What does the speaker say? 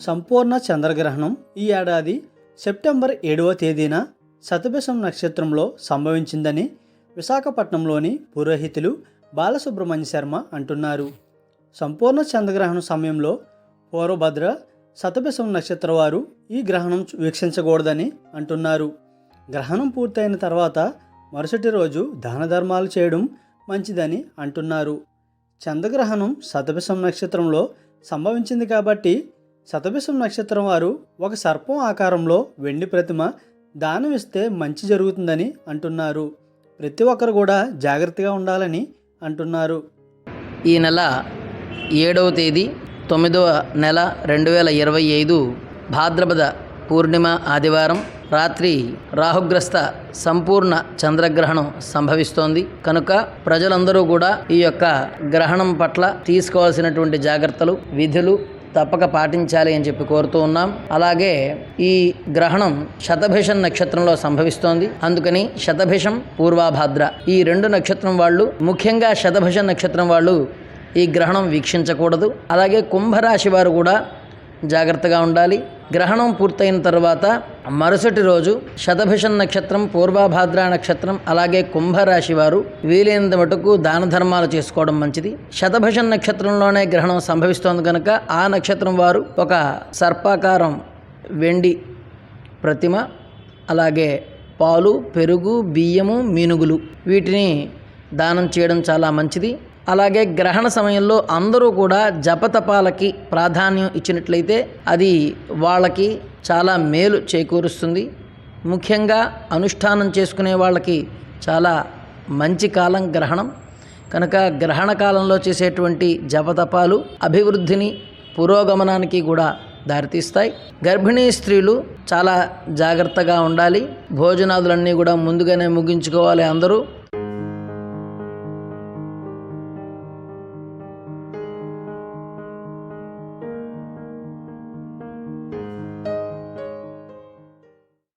సంపూర్ణ చంద్రగ్రహణం ఈ ఏడాది సెప్టెంబర్ ఏడవ తేదీన శతభిషం నక్షత్రంలో సంభవించిందని విశాఖపట్నంలోని పురోహితులు బాలసుబ్రహ్మణ్య శర్మ అంటున్నారు. సంపూర్ణ చంద్రగ్రహణం సమయంలో పూర్వభద్ర శతభిషం నక్షత్ర వారు ఈ గ్రహణం వీక్షించకూడదని అంటున్నారు. గ్రహణం పూర్తయిన తర్వాత మరుసటి రోజు దాన ధర్మాలు చేయడం మంచిదని అంటున్నారు. చంద్రగ్రహణం శతభిషం నక్షత్రంలో సంభవించింది కాబట్టి శతభిషం నక్షత్రం వారు ఒక సర్పం ఆకారంలో వెండి ప్రతిమ దానం ఇస్తే మంచి జరుగుతుందని అంటున్నారు. ప్రతి ఒక్కరు కూడా జాగ్రత్తగా ఉండాలని అంటున్నారు. ఈ నెల ఏడవ తేదీ తొమ్మిదవ నెల రెండు వేల ఇరవై ఐదు భాద్రపద పూర్ణిమ ఆదివారం రాత్రి రాహుగ్రస్త సంపూర్ణ చంద్రగ్రహణం సంభవిస్తోంది. కనుక ప్రజలందరూ కూడా ఈ యొక్క గ్రహణం పట్ల తీసుకోవాల్సినటువంటి జాగ్రత్తలు విధులు తప్పక పాటించాలి అని చెప్పి కోరుతూ ఉన్నాం. అలాగే ఈ గ్రహణం శతభిషం నక్షత్రంలో సంభవిస్తోంది. అందుకని శతభిషం పూర్వాభాద్ర. ఈ రెండు నక్షత్రం వాళ్ళు ముఖ్యంగా శతభిష నక్షత్రం వాళ్ళు ఈ గ్రహణం వీక్షించకూడదు. అలాగే కుంభరాశి వారు కూడా జాగ్రత్తగా ఉండాలి. గ్రహణం పూర్తయిన తర్వాత మరుసటి రోజు శతభిషం నక్షత్రం పూర్వభాద్ర నక్షత్రం అలాగే కుంభరాశి వారు వీలైనంత మటుకు దాన ధర్మాలు చేసుకోవడం మంచిది. శతభిషం నక్షత్రంలోనే గ్రహణం సంభవిస్తోంది కనుక ఆ నక్షత్రం వారు ఒక సర్పాకారం వెండి ప్రతిమ అలాగే పాలు పెరుగు బియ్యము మీనుగులు వీటిని దానం చేయడం చాలా మంచిది. అలాగే గ్రహణ సమయంలో అందరూ కూడా జపతపాలకి ప్రాధాన్యం ఇచ్చినట్లయితే అది వాళ్ళకి చాలా మేలు చేకూరుస్తుంది. ముఖ్యంగా అనుష్ఠానం చేసుకునే వాళ్ళకి చాలా మంచి కాలం గ్రహణం. కనుక గ్రహణ కాలంలో చేసేటువంటి జపతపాలు అభివృద్ధిని పురోగమనానికి కూడా దారితీస్తాయి. గర్భిణీ స్త్రీలు చాలా జాగ్రత్తగా ఉండాలి. భోజనాదులన్నీ కూడా ముందుగానే ముగించుకోవాలి అందరూ.